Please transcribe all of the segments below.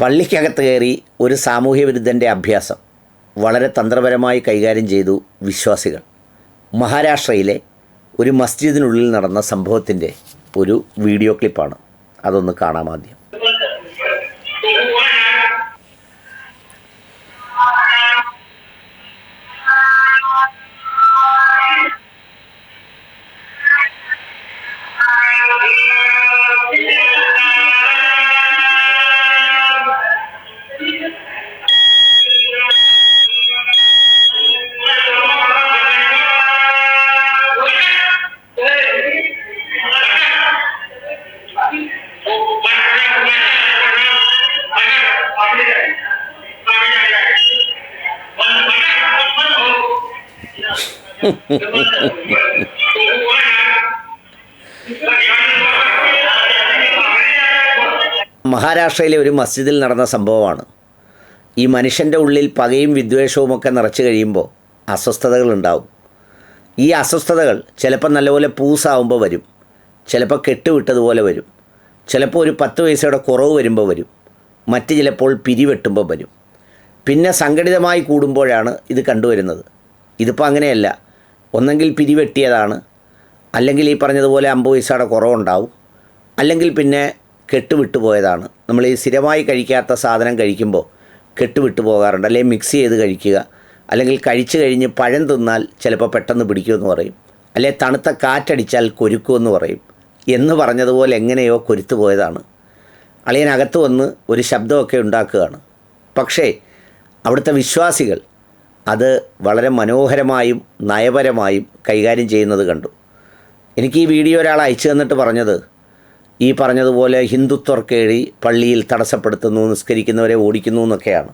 പള്ളിക്കകത്ത് കയറി ഒരു സാമൂഹ്യ വിരുദ്ധന്റെ അഭ്യാസം വളരെ തന്ത്രപരമായി കൈകാര്യം ചെയ്തു വിശ്വാസികൾ. മഹാരാഷ്ട്രയിലെ ഒരു മസ്ജിദിനുള്ളിൽ നടന്ന സംഭവത്തിന്റെ ഒരു വീഡിയോ ക്ലിപ്പാണ്. അതൊന്ന് കാണാം ആദ്യം. മഹാരാഷ്ട്രയിലെ ഒരു മസ്ജിദിൽ നടന്ന സംഭവമാണ്. ഈ മനുഷ്യന്റെ ഉള്ളിൽ പകയും വിദ്വേഷവും ഒക്കെ നിറച്ചു കഴിയുമ്പോൾ അസ്വസ്ഥതകൾ ഉണ്ടാവും. ഈ അസ്വസ്ഥതകൾ ചിലപ്പോൾ നല്ലപോലെ പൂസാവുമ്പോൾ വരും. ചിലപ്പോൾ കെട്ടുവിട്ടതുപോലെ വരും. ചിലപ്പോൾ ഒരു പത്ത് പൈസയുടെ കുറവ് വരുമ്പോൾ വരും. മറ്റ് ചിലപ്പോൾ പിരിവെട്ടുമ്പോൾ വരും. പിന്നെ സംഘടിതമായി കൂടുമ്പോഴാണ് ഇത് കണ്ടുവരുന്നത്. ഇതിപ്പോൾ അങ്ങനെയല്ല. ഒന്നെങ്കിൽ പിരിവെട്ടിയതാണ്. അല്ലെങ്കിൽ ഈ പറഞ്ഞതുപോലെ അമ്പത് പൈസയുടെ കുറവുണ്ടാവും. അല്ലെങ്കിൽ പിന്നെ കെട്ടുവിട്ടുപോയതാണ് നമ്മൾ ഈ സ്ഥിരമായി കഴിക്കാത്ത സാധനം കഴിക്കുമ്പോൾ കെട്ടുവിട്ടു പോകാറുണ്ട്. അല്ലെങ്കിൽ മിക്സ് ചെയ്ത് കഴിക്കുക. അല്ലെങ്കിൽ കഴിച്ചു കഴിഞ്ഞ് പഴം തിന്നാൽ ചിലപ്പോൾ പെട്ടെന്ന് പിടിക്കുമെന്ന് പറയും. അല്ലെങ്കിൽ തണുത്ത കാറ്റടിച്ചാൽ കൊരുക്കുമെന്ന് പറയും. എന്ന് പറഞ്ഞതുപോലെ എങ്ങനെയോ കൊരുത്തു പോയതാണ്. അളിയനകത്ത് വന്ന് ഒരു ശബ്ദമൊക്കെ ഉണ്ടാക്കുകയാണ്. പക്ഷേ അവിടുത്തെ വിശ്വാസികൾ അത് വളരെ മനോഹരമായും നയപരമായും കൈകാര്യം ചെയ്യുന്നത് കണ്ടു. എനിക്ക് ഈ വീഡിയോ ഒരാൾ അയച്ചു തന്നിട്ട് പറഞ്ഞത് ഈ പറഞ്ഞതുപോലെ ഹിന്ദുത്വർക്കേഴി പള്ളിയിൽ തടസ്സപ്പെടുത്തുന്നു നിസ്കരിക്കുന്നവരെ ഓടിക്കുന്നു എന്നൊക്കെയാണ്.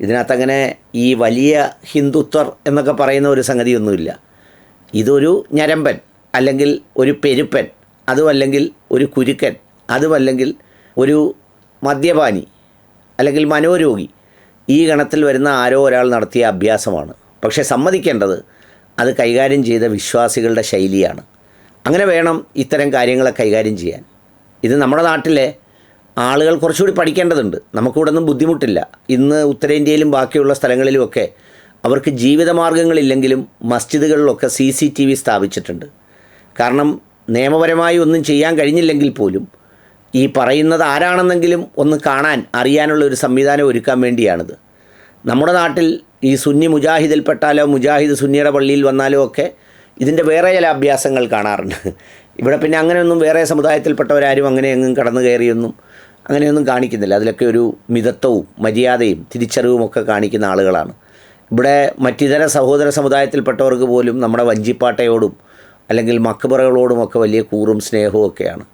ഇതിനകത്തങ്ങനെ ഈ വലിയ ഹിന്ദുത്വർ എന്നൊക്കെ പറയുന്ന ഒരു സംഗതിയൊന്നുമില്ല. ഇതൊരു ഞരമ്പൻ അല്ലെങ്കിൽ ഒരു പെരുപ്പൻ അതുമല്ലെങ്കിൽ ഒരു കുരുക്കൻ അതുമല്ലെങ്കിൽ ഒരു മദ്യപാനി അല്ലെങ്കിൽ മനോരോഗി ഈ ഗണത്തിൽ വരുന്ന ആരോ ഒരാൾ നടത്തിയ അഭ്യാസമാണ്. പക്ഷേ സമ്മതിക്കേണ്ടത് അത് കൈകാര്യം ചെയ്ത വിശ്വാസികളുടെ ശൈലിയാണ്. അങ്ങനെ വേണം ഇത്തരം കാര്യങ്ങളെ കൈകാര്യം ചെയ്യാൻ. ഇത് നമ്മുടെ നാട്ടിലെ ആളുകൾ കുറച്ചുകൂടി പഠിക്കേണ്ടതുണ്ട്. നമുക്കിവിടെ ബുദ്ധിമുട്ടില്ല. ഇന്ന് ഉത്തരേന്ത്യയിലും ബാക്കിയുള്ള സ്ഥലങ്ങളിലുമൊക്കെ അവർക്ക് ജീവിതമാർഗങ്ങളില്ലെങ്കിലും മസ്ജിദുകളിലൊക്കെ സി സി ടി വി സ്ഥാപിച്ചിട്ടുണ്ട്. കാരണം നിയമപരമായി ഒന്നും ചെയ്യാൻ കഴിഞ്ഞില്ലെങ്കിൽ പോലും ഈ പറയുന്നത് ആരാണെന്നെങ്കിലും ഒന്ന് കാണാൻ അറിയാനുള്ള ഒരു സംവിധാനം ഒരുക്കാൻ വേണ്ടിയാണിത്. നമ്മുടെ നാട്ടിൽ ഈ സുന്നി മുജാഹിദിൽപ്പെട്ടാലോ മുജാഹിദ് സുന്നിയുടെ പള്ളിയിൽ വന്നാലോ ഒക്കെ ഇതിന്റെ വേറെ ചില അഭ്യാസങ്ങൾ കാണാറുണ്ട്. ഇവിടെ പിന്നെ അങ്ങനെയൊന്നും വേറെ സമുദായത്തിൽപ്പെട്ടവരാരും അങ്ങനെ എങ്ങും കടന്നു കയറിയൊന്നും അങ്ങനെയൊന്നും കാണിക്കുന്നില്ല. അതിലൊക്കെ ഒരു മിതത്വവും മര്യാദയും തിരിച്ചറിവും ഒക്കെ കാണിക്കുന്ന ആളുകളാണ്. ഇവിടെ മറ്റിതര സഹോദര സമുദായത്തിൽപ്പെട്ടവർക്ക് പോലും നമ്മുടെ വഞ്ചിപ്പാട്ടയോടും അല്ലെങ്കിൽ മക്കബറകളോടുമൊക്കെ വലിയ കൂറും സ്നേഹവും ഒക്കെയാണ്.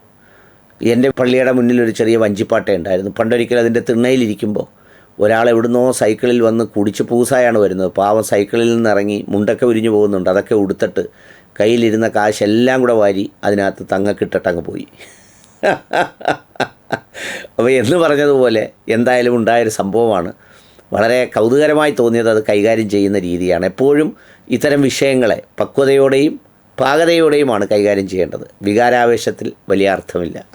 എന്റെ പള്ളിയുടെ മുന്നിൽ ഒരു ചെറിയ വഞ്ചിപ്പാട്ട ഉണ്ടായിരുന്നു. പണ്ടൊരിക്കൽ അതിന്റെ തിണ്ണയിലിരിക്കുമ്പോൾ ഒരാൾ എവിടുന്നോ സൈക്കിളിൽ വന്ന് കുടിച്ച് പൂസായാണ് വരുന്നത്. പാവം സൈക്കിളിൽ നിന്ന് ഇറങ്ങി മുണ്ടൊക്കെ ഉരിഞ്ഞു പോകുന്നുണ്ട്. അതൊക്കെ ഉടുത്തിട്ട് കയ്യിലിരുന്ന കാശെല്ലാം കൂടെ വാരി അതിനകത്ത് തങ്ങക്കിട്ടിട്ടങ്ങ് പോയി. അപ്പോൾ എന്ന് പറഞ്ഞതുപോലെ എന്തായാലും ഉണ്ടായൊരു സംഭവമാണ്. വളരെ കൗതുകരമായി തോന്നിയത് അത് കൈകാര്യം ചെയ്യുന്ന രീതിയാണ്. എപ്പോഴും ഇത്തരം വിഷയങ്ങളെ പക്വതയോടെയും പാകതയോടെയുമാണ് കൈകാര്യം ചെയ്യേണ്ടത്. വികാരാവേശത്തിൽ വലിയ അർത്ഥമില്ല.